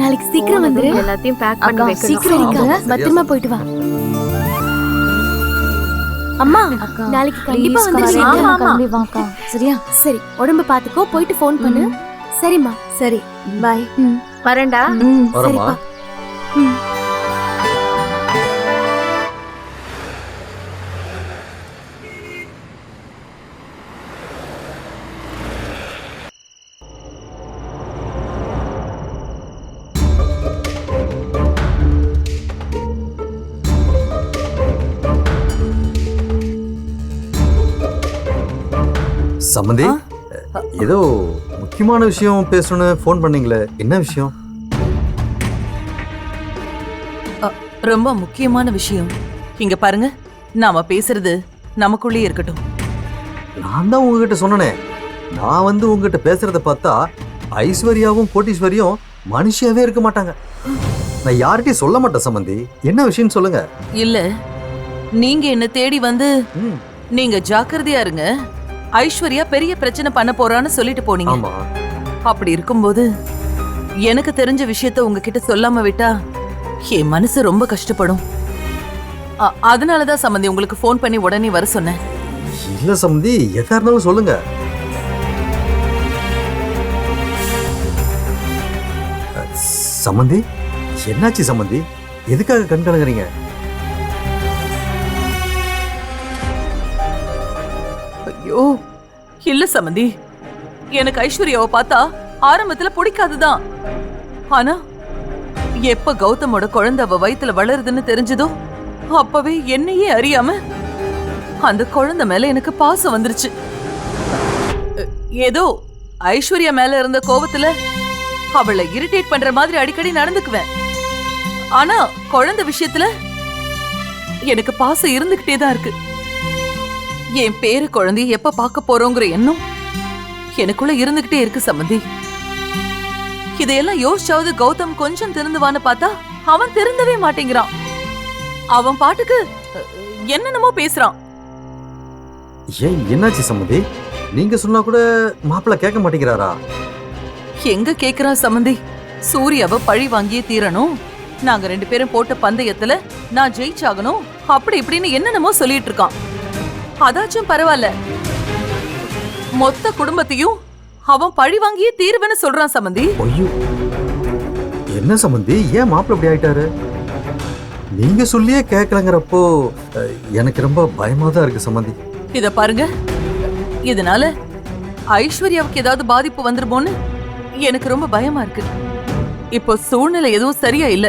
நாளைக்கு சீக்கிரம் வந்துரு எல்லாத்தையும் பேக் பண்ணி வைக்கணும். சீக்கிரம். இருக்க பத்திரமா போயிட்டு வா. அம்மா நாளைக்கு கண்டிப்பா please, வந்துரு அக்கா, ஆமா, சீக்கிரம் ஆமா. கிளம்பி வாக்கா சரியா? சரி உடம்ப பாத்துக்கோ போயிட்டு ஃபோன் பண்ணு. சரிம்மா. சரி பாய் வரேன்டா. சரிப்பா. சம்மந்தி ஏதோ முக்கியமான விஷயம் பேசணும்னு ஃபோன் பண்ணீங்களே என்ன விஷயம்? ரொம்ப முக்கியமான விஷயம். இங்க பாருங்க நாம பேசுறது நமக்குள்ளே இருக்கட்டும். நான் தான் உங்ககிட்ட சொன்னனே நான் வந்து உங்ககிட்ட பேசுறத பார்த்தா ஐஸ்வர்யாவும் கோட்டீஸ்வரியும் மனுஷியாவே இருக்க மாட்டாங்க. நான் யார்கிட்டயும் சொல்ல மாட்டேன் சம்மந்தி என்ன விஷயம்னு சொல்லுங்க. இல்ல நீங்க என்ன தேடி வந்து நீங்க ஜாக்கிரதையா இருங்க. ஐஸ்வர்யா பெரிய பிரச்சனை பண்ண போறான்னு சொல்லிட்டு போனீங்க. ஆமா. அப்படி இருக்கும்போது எனக்கு தெரிஞ்ச விஷயத்த உங்ககிட்ட சொல்லாம விட்டா என் மனசு ரொம்ப கஷ்டப்படும். அ- அதனாலதான் சம்பந்தி உங்களுக்கு ஃபோன் பண்ணி உடனே வர சொன்னேன். இல்ல சம்மந்தி எதா இருந்தாலும் சொல்லுங்க. அஹ், சம்மந்தி என்னாச்சு சம்மந்தி எதுக்காக கண் கலங்குறீங்க ஐயோ இல்ல சமந்தி. எனக்கு ஐஸ்வர்யாவை பார்த்தா ஆரம்பத்துல பிடிக்காதுதான். ஆனா எப்ப கௌதமோட குழந்தை அவ வயித்துல வளருதுன்னு தெரிஞ்சதோ அப்பவே என்னையே அறியாம அந்த குழந்தை மேல எனக்கு பாசம் வந்துருச்சு. ஏதோ ஐஸ்வர்யா மேல இருந்த கோபத்துல அவளை இரிட்டேட் பண்ற மாதிரி அடிக்கடி நடந்துக்குவேன். ஆனா குழந்தை விஷயத்துல எனக்கு பாசம் இருந்துகிட்டே தான் இருக்கு. என் பேரு குழந்தைய எப்ப பார்க்க போறோங்கிற எண்ணம் எனக்குள்ள இருந்துகிட்டே இருக்கு சம்மந்தி இதையெல்லாம் யோசிச்சாவது கௌதம் கொஞ்சம் திருந்துவான்னு பார்த்தா அவன் திருந்தவே மாட்டேங்கிறான். அவன் பாட்டுக்கு என்னென்னமோ பேசுறான். ஏன் என்னாச்சு சம்மந்தி நீங்க சொன்னா கூட மாப்பிள்ள கேட்க மாட்டேங்கிறாரா? எங்க கேக்குறான் சம்மந்தி சூர்யாவை பழி வாங்கியே தீரணும். நாங்க ரெண்டு பேரும் போட்ட பந்தயத்துல நான் ஜெயிச்சாகணும். அப்படி இப்படின்னு என்னென்னமோ சொல்லிட்டு இருக்கான். அதாச்சும் பரவாயில்ல மொத்த குடும்பத்தையும் அவன் பழி வாங்கியே தீர்வேன்னு சொல்றான் சம்மந்தி ஐயோ. என்ன சம்மந்தி ஏன் மாப்பிள்ள இப்படி ஆயிட்டாரு? நீங்க சொல்லியே கேட்கலங்கிறப்போ எனக்கு ரொம்ப பயமா தான் இருக்கு சம்மந்தி இத பாருங்க. இதனால ஐஸ்வர்யாவுக்கு ஏதாவது பாதிப்பு வந்துருமோன்னு எனக்கு ரொம்ப பயமா இருக்கு. இப்போ சூழ்நிலை எதுவும் சரியா இல்ல.